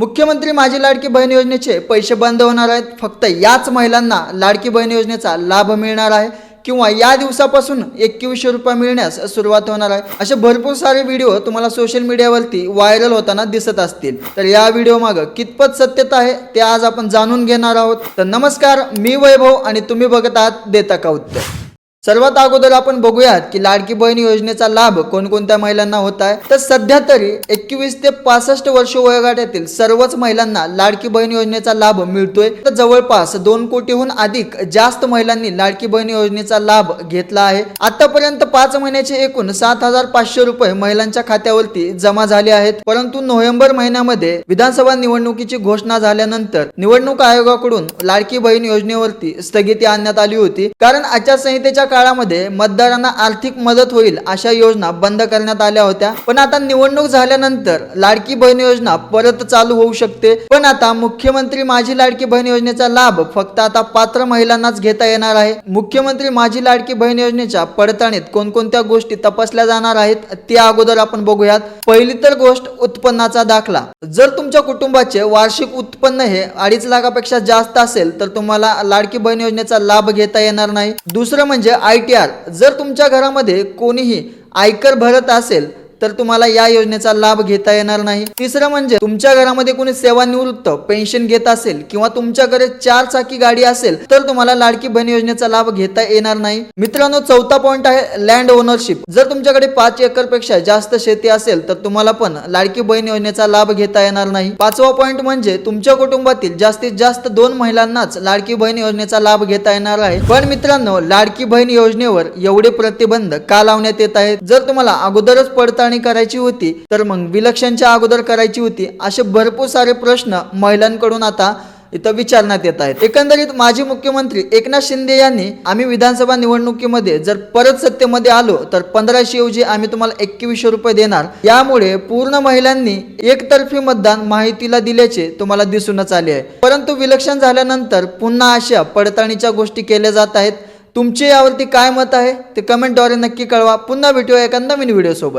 मुख्यमंत्री माझी लाडकी बहीण योजनेचे पैसे बंद होणार आहेत. फक्त याच महिलांना लाडकी बहीण योजनेचा लाभ मिळणार आहे किंवा या दिवसापासून एकवीसशे रुपये मिळण्यास सुरुवात होणार आहे. असे भरपूर सारे व्हिडिओ तुम्हाला सोशल मीडियावरती व्हायरल होताना दिसत असतील. तर या व्हिडिओ मागं कितपत सत्यता आहे ते आज आपण जाणून घेणार आहोत. तर नमस्कार मी वैभव आणि तुम्ही बघत आहात देता का उत्तर सर्वात अगोदर आपण बघूयात की लाडकी बहीण योजनेचा लाभ कोणकोणत्या महिलांना होत आहे? तर सध्या तरी एकवीस ते पासष्ट वर्ष वयोगटातील सर्वच महिलांना लाडकी बहीण योजनेचा लाभ मिळतोय. तर जवळपास दोन कोटीहून अधिक जास्त महिलांनी लाडकी बहीण योजनेचा लाभ घेतला आहे. आतापर्यंत पाच महिन्याचे एकूण सात हजार पाचशे रुपये महिलांच्या खात्यावरती जमा झाले आहेत. परंतु नोव्हेंबर महिन्यामध्ये विधानसभा निवडणुकीची घोषणा झाल्यानंतर निवडणूक आयोगाकडून लाडकी बहीण योजनेवरती स्थगिती आणण्यात आली होती. कारण आचारसंहितेच्या काळामध्ये मतदारांना आर्थिक मदत होईल अशा योजना बंद करण्यात आल्या होत्या. पण आता निवडणूक झाल्यानंतर लाडकी बहीण योजना परत चालू होऊ शकते. पण आता मुख्यमंत्री माझी लाडकी बहीण योजनेचा लाभ फक्त आता पात्र महिलांनाच घेता येणार आहे. मुख्यमंत्री माझी लाडकी बहीण योजनेच्या पडताळणीत कोणकोणत्या गोष्टी तपासल्या जाणार आहेत ते अगोदर आपण बघूयात. पहिली तर गोष्ट उत्पन्नाचा दाखला. जर तुमच्या कुटुंबाचे वार्षिक उत्पन्न हे अडीच लाखापेक्षा जास्त असेल तर तुम्हाला लाडकी बहीण योजनेचा लाभ घेता येणार नाही. दुसरं म्हणजे आय टी आर. जर तुमच्या घरामध्ये कोणीही आयकर भरत असेल तर तुम्हाला या योजनेचा लाभ घेता येणार नाही. तिसरं म्हणजे तुमच्या घरामध्ये कोणी सेवानिवृत्त पेन्शन घेत असेल किंवा तुमच्याकडे चार चाकी गाडी असेल तर तुम्हाला लाडकी बहीण योजनेचा लाभ घेता येणार नाही. मित्रांनो चौथा पॉईंट आहे लँड ओनरशिप जर तुमच्याकडे पाच एकरपेक्षा जास्त शेती असेल तर तुम्हाला पण लाडकी बहीण योजनेचा लाभ घेता येणार नाही. पाचवा पॉईंट म्हणजे तुमच्या कुटुंबातील जास्तीत जास्त दोन महिलांनाच लाडकी बहीण योजनेचा लाभ घेता येणार आहे. पण मित्रांनो लाडकी बहीण योजनेवर एवढे प्रतिबंध का लावण्यात येत आहेत? जर तुम्हाला अगोदरच ठिकाणी करायची होती तर मग विलक्षणच्या अगोदर करायची होती असे भरपूर सारे प्रश्न महिलांकडून आता इथं विचारण्यात येत आहेत. एकंदरीत माजी मुख्यमंत्री एकनाथ शिंदे यांनी आम्ही विधानसभा निवडणुकीमध्ये जर परत सत्तेमध्ये आलो तर पंधराशे ऐवजी आम्ही तुम्हाला एकवीसशे रुपये देणार. यामुळे पूर्ण महिलांनी एकतर्फी मतदान माहितीला दिल्याचे तुम्हाला दिसूनच आले आहे. परंतु विलक्षण झाल्यानंतर पुन्हा अशा पडताळणीच्या गोष्टी केल्या जात आहेत. तुमचे यावरती काय मत आहे ते कमेंटद्वारे नक्की कळवा. पुन्हा भेटूया एका नवीन व्हिडिओ सोबत.